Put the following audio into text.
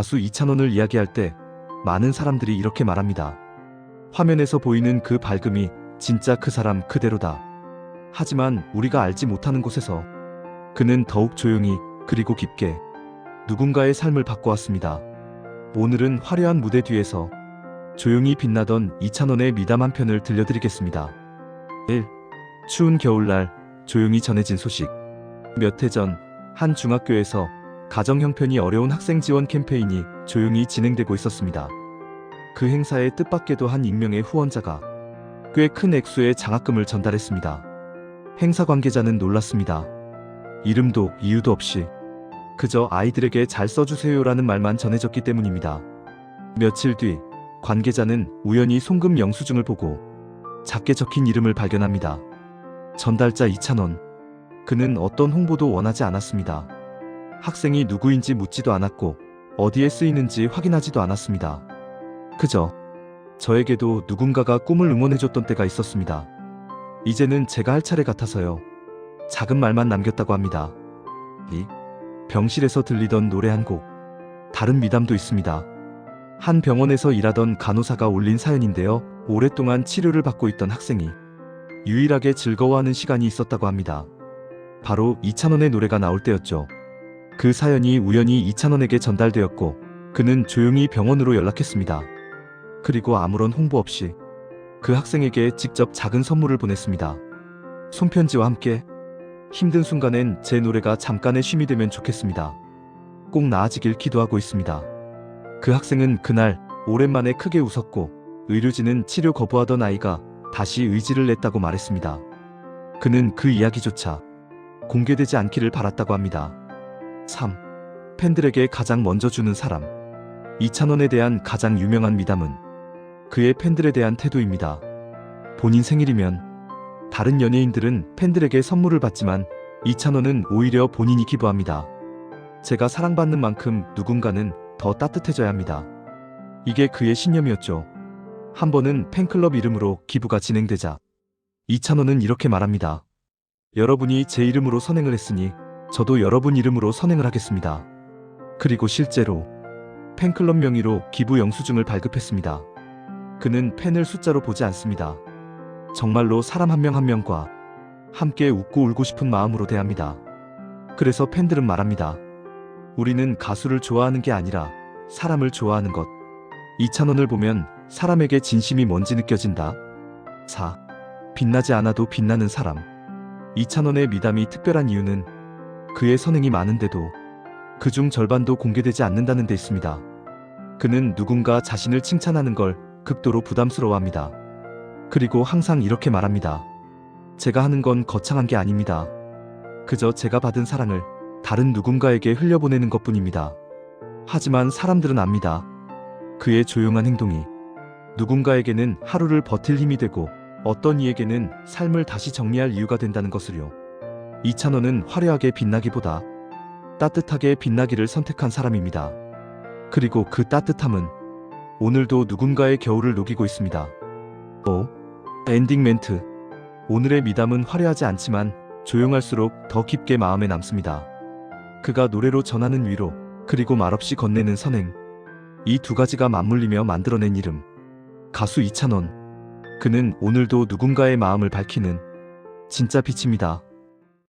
가수 이찬원을 이야기할 때 많은 사람들이 이렇게 말합니다. 화면에서 보이는 그 밝음이 진짜 그 사람 그대로다. 하지만 우리가 알지 못하는 곳에서 그는 더욱 조용히 그리고 깊게 누군가의 삶을 바꿔왔습니다. 오늘은 화려한 무대 뒤에서 조용히 빛나던 이찬원의 미담 한 편을 들려드리겠습니다. 1. 추운 겨울날 조용히 전해진 소식. 몇 해 전 한 중학교에서 가정 형편이 어려운 학생 지원 캠페인이 조용히 진행되고 있었습니다. 그 행사에 뜻밖에도 한 익명의 후원자가 꽤 큰 액수의 장학금을 전달했습니다. 행사 관계자는 놀랐습니다. 이름도 이유도 없이 그저 아이들에게 잘 써주세요라는 말만 전해졌기 때문입니다. 며칠 뒤 관계자는 우연히 송금 영수증을 보고 작게 적힌 이름을 발견합니다. 전달자 이찬원. 그는 어떤 홍보도 원하지 않았습니다. 학생이 누구인지 묻지도 않았고 어디에 쓰이는지 확인하지도 않았습니다. 그저 저에게도 누군가가 꿈을 응원해줬던 때가 있었습니다. 이제는 제가 할 차례 같아서요. 작은 말만 남겼다고 합니다. 이 병실에서 들리던 노래 한 곡. 다른 미담도 있습니다. 한 병원에서 일하던 간호사가 올린 사연인데요. 오랫동안 치료를 받고 있던 학생이 유일하게 즐거워하는 시간이 있었다고 합니다. 바로 이찬원의 노래가 나올 때였죠. 그 사연이 우연히 이찬원에게 전달되었고 그는 조용히 병원으로 연락했습니다. 그리고 아무런 홍보 없이 그 학생에게 직접 작은 선물을 보냈습니다. 손편지와 함께 힘든 순간엔 제 노래가 잠깐의 쉼이 되면 좋겠습니다. 꼭 나아지길 기도하고 있습니다. 그 학생은 그날 오랜만에 크게 웃었고 의료진은 치료 거부하던 아이가 다시 의지를 냈다고 말했습니다. 그는 그 이야기조차 공개되지 않기를 바랐다고 합니다. 3. 팬들에게 가장 먼저 주는 사람. 이찬원에 대한 가장 유명한 미담은 그의 팬들에 대한 태도입니다. 본인 생일이면 다른 연예인들은 팬들에게 선물을 받지만 이찬원은 오히려 본인이 기부합니다. 제가 사랑받는 만큼 누군가는 더 따뜻해져야 합니다. 이게 그의 신념이었죠. 한 번은 팬클럽 이름으로 기부가 진행되자 이찬원은 이렇게 말합니다. 여러분이 제 이름으로 선행을 했으니 저도 여러분 이름으로 선행을 하겠습니다. 그리고 실제로 팬클럽 명의로 기부 영수증을 발급했습니다. 그는 팬을 숫자로 보지 않습니다. 정말로 사람 한명한 명과 함께 웃고 울고 싶은 마음으로 대합니다. 그래서 팬들은 말합니다. 우리는 가수를 좋아하는 게 아니라 사람을 좋아하는 것. 이찬원을 보면 사람에게 진심이 뭔지 느껴진다. 4. 빛나지 않아도 빛나는 사람. 이찬원의 미담이 특별한 이유는 그의 선행이 많은데도 그 중 절반도 공개되지 않는다는 데 있습니다. 그는 누군가 자신을 칭찬하는 걸 극도로 부담스러워합니다. 그리고 항상 이렇게 말합니다. 제가 하는 건 거창한 게 아닙니다. 그저 제가 받은 사랑을 다른 누군가에게 흘려보내는 것 뿐입니다. 하지만 사람들은 압니다. 그의 조용한 행동이 누군가에게는 하루를 버틸 힘이 되고 어떤 이에게는 삶을 다시 정리할 이유가 된다는 것을요. 이찬원은 화려하게 빛나기보다 따뜻하게 빛나기를 선택한 사람입니다. 그리고 그 따뜻함은 오늘도 누군가의 겨울을 녹이고 있습니다. 5. 엔딩 멘트. 오늘의 미담은 화려하지 않지만 조용할수록 더 깊게 마음에 남습니다. 그가 노래로 전하는 위로, 그리고 말없이 건네는 선행. 이 두 가지가 맞물리며 만들어낸 이름. 가수 이찬원. 그는 오늘도 누군가의 마음을 밝히는 진짜 빛입니다.